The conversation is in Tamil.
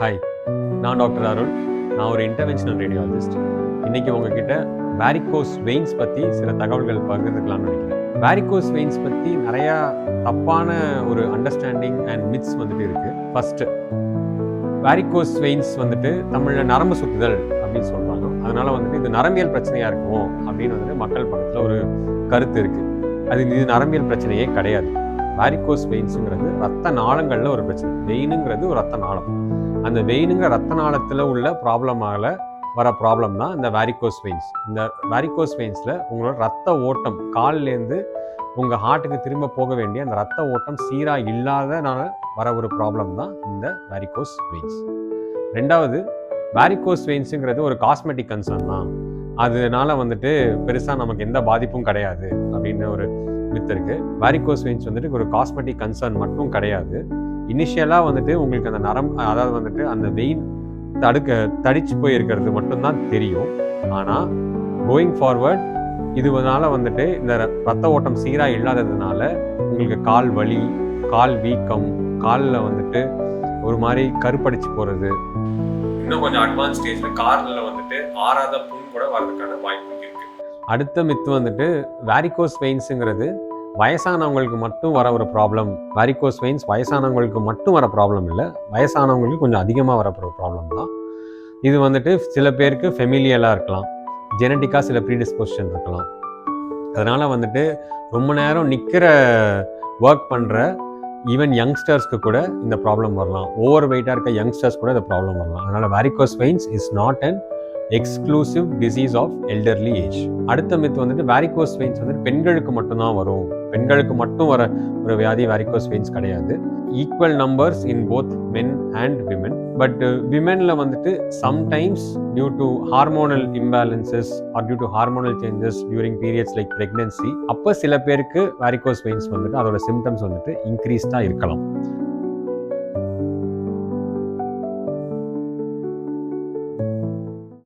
ஹாய் நான் டாக்டர் அருள் நான் ஒரு இன்டர்வென்ஷனல் ரேடியாலஜிஸ்ட் இன்னைக்கு உங்ககிட்ட வேரிகோஸ் வெயின்ஸ் பற்றி சில தகவல்கள் பகிர்ந்துக்கலாம்னு நினைக்கிறேன். வேரிகோஸ் வெயின்ஸ் பற்றி நிறையா தப்பான ஒரு அண்டர்ஸ்டாண்டிங் அண்ட் மித்ஸ் வந்துட்டு இருக்கு. ஃபர்ஸ்ட் வேரிகோஸ் வெயின்ஸ் வந்துட்டு தமிழில் நரம்பு சுத்துதல் அப்படின்னு சொல்கிறாங்க அதனால வந்துட்டு இது நரம்பியல் பிரச்சனையாக இருக்கும் அப்படின்னு வந்துட்டு மக்கள் பக்கத்தில் ஒரு கருத்து இருக்குது அது இது நரம்பியல் பிரச்சனையே கிடையாது. வேரிகோஸ் வெயின்ஸுங்கிறது ரத்த நாளங்களில் ஒரு பிரச்சனை. வெயினுங்கிறது ஒரு ரத்த நாளம். அந்த வெயினுங்கிற ரத்த நாளத்தில் உள்ள ப்ராப்ளமால வர ப்ராப்ளம் தான் இந்த வேரிகோஸ் வெயின்ஸ் இந்த வேரிகோஸ் வெயின்ஸில் உங்களோட ரத்த ஓட்டம் கால்லேருந்து உங்கள் ஹார்ட்டுக்கு திரும்ப போக வேண்டிய அந்த ரத்த ஓட்டம் சீராக இல்லாதனால வர ஒரு ப்ராப்ளம் தான் இந்த வேரிகோஸ் வெயின்ஸ் ரெண்டாவது வேரிகோஸ் வெயின்ஸுங்கிறது ஒரு காஸ்மெட்டிக் கன்சர்ன் தான். அதனால வந்துட்டு பெருசாக நமக்கு எந்த பாதிப்பும் கிடையாது அப்படின்னு ஒரு மித்து இருக்குது வேரிகோஸ் வெயின்ஸ் வந்துட்டு ஒரு காஸ்மெட்டிக் கன்சர்ன் மட்டும் கிடையாது. இனிஷியலாக வந்துட்டு உங்களுக்கு அந்த நரம் அதாவது வந்துட்டு அந்த வெயின் தடுக்க தடிச்சு போயிருக்கிறது மட்டும்தான் தெரியும். ஆனால் கோயிங் ஃபார்வர்ட் இதுனால வந்துட்டு இந்த ர- ரத்த ஓட்டம் சீராக இல்லாததுனால உங்களுக்கு கால் வலி கால் வீக்கம் காலில் வந்துட்டு ஒரு மாதிரி கருப்படிச்சு போகிறது இன்னும் கொஞ்சம் அட்வான்ஸ் ஸ்டேஜில் காரில் வந்துட்டு ஆறாத புண் கூட வர்றதுக்கான வாய்ப்பு இருக்குது அடுத்த மித்து வந்துட்டு வேரிகோஸ் வெயின்ஸுங்கிறது வயசானவங்களுக்கு மட்டும் வர ஒரு ப்ராப்ளம் வேரிகோஸ் வெயின்ஸ் வயசானவங்களுக்கு மட்டும் வர ப்ராப்ளம் இல்லை. வயசானவங்களுக்கு கொஞ்சம் அதிகமாக வர ப்ராப்ளம் தான். இது வந்துட்டு சில பேருக்கு ஃபெமிலியலாக இருக்கலாம். ஜெனட்டிக்காக சில ப்ரீடிஸ்போசிஷன் இருக்கலாம். அதனால் வந்துட்டு ரொம்ப நேரம் நிற்கிற ஒர்க் பண்ணுற ஈவன் யங்ஸ்டர்ஸ்க்கு கூட இந்த ப்ராப்ளம் வரலாம். ஓவர் வெயிட்டாக இருக்க யங்ஸ்டர்ஸ் கூட இந்த ப்ராப்ளம் வரலாம். அதனால் varicose veins is not and exclusive disease of elderly age அடுத்த மித் வந்துட்டு வேரிகோஸ் வெயின்ஸ் வந்துட்டு பெண்களுக்கு மட்டும்தான் வரும். பெண்களுக்கு மட்டும் வர ஒரு வியாதி வேரிகோஸ் வெயின்ஸ் கிடையாது. Equal numbers in both men and women but விமெனில் வந்துட்டு sometimes due to hormonal imbalances or due to hormonal changes during periods like pregnancy அப்போ சில பேருக்கு வேரிகோஸ் வெயின்ஸ் வந்துட்டு அதோட சிம்டம்ஸ் வந்துட்டு இன்க்ரீஸ்டாக இருக்கலாம்.